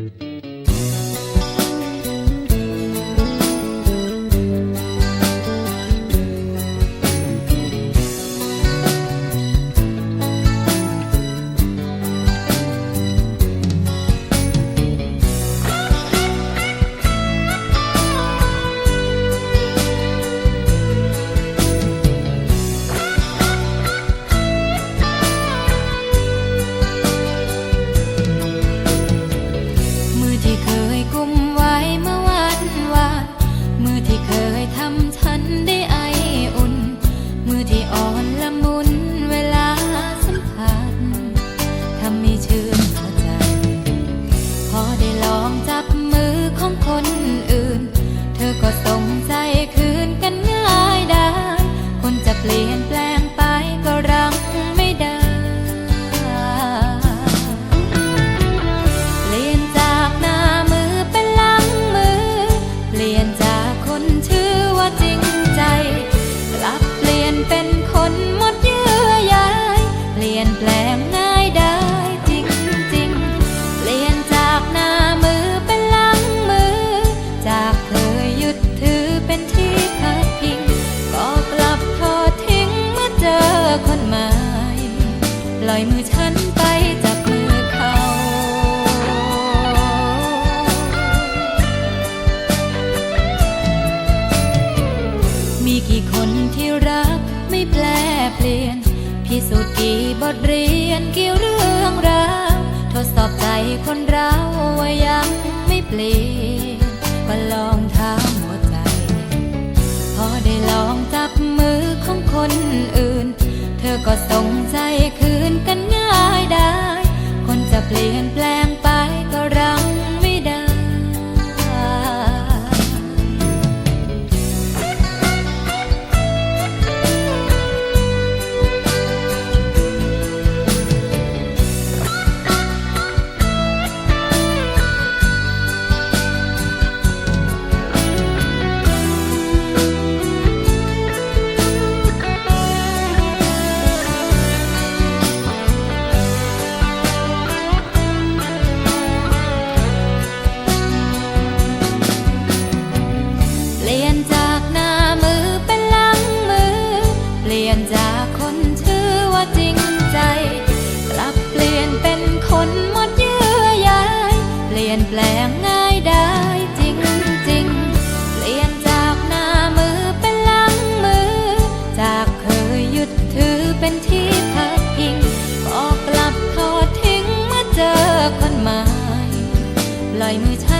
มื ปล่อยมือฉันไปจับมือเขา มีกี่คนที่รักไม่แปลเปลี่ยน พิสูจน์กี่บทเรียนกี่เรื่องราวทดสอบใจคนเราว่ายังไม่เปลี่ยนก็ลองถามหัวใจ พอได้ลองจับมือของคนอื่น เธอก็ส่ง นชื่อว่าจริงใจ กลับเปลี่ยนเป็นคนหมดเยื่อใยเปลี่ยนแปลงง่ายได้จริงจริงเปลี่ยนจากหน้ามือเป็นหลังมือ จากเคยยึดถือเป็นที่พักพิงก็กลับทอดทิ้งเมื่อเจอคนใหม่ปล่อยมือฉัน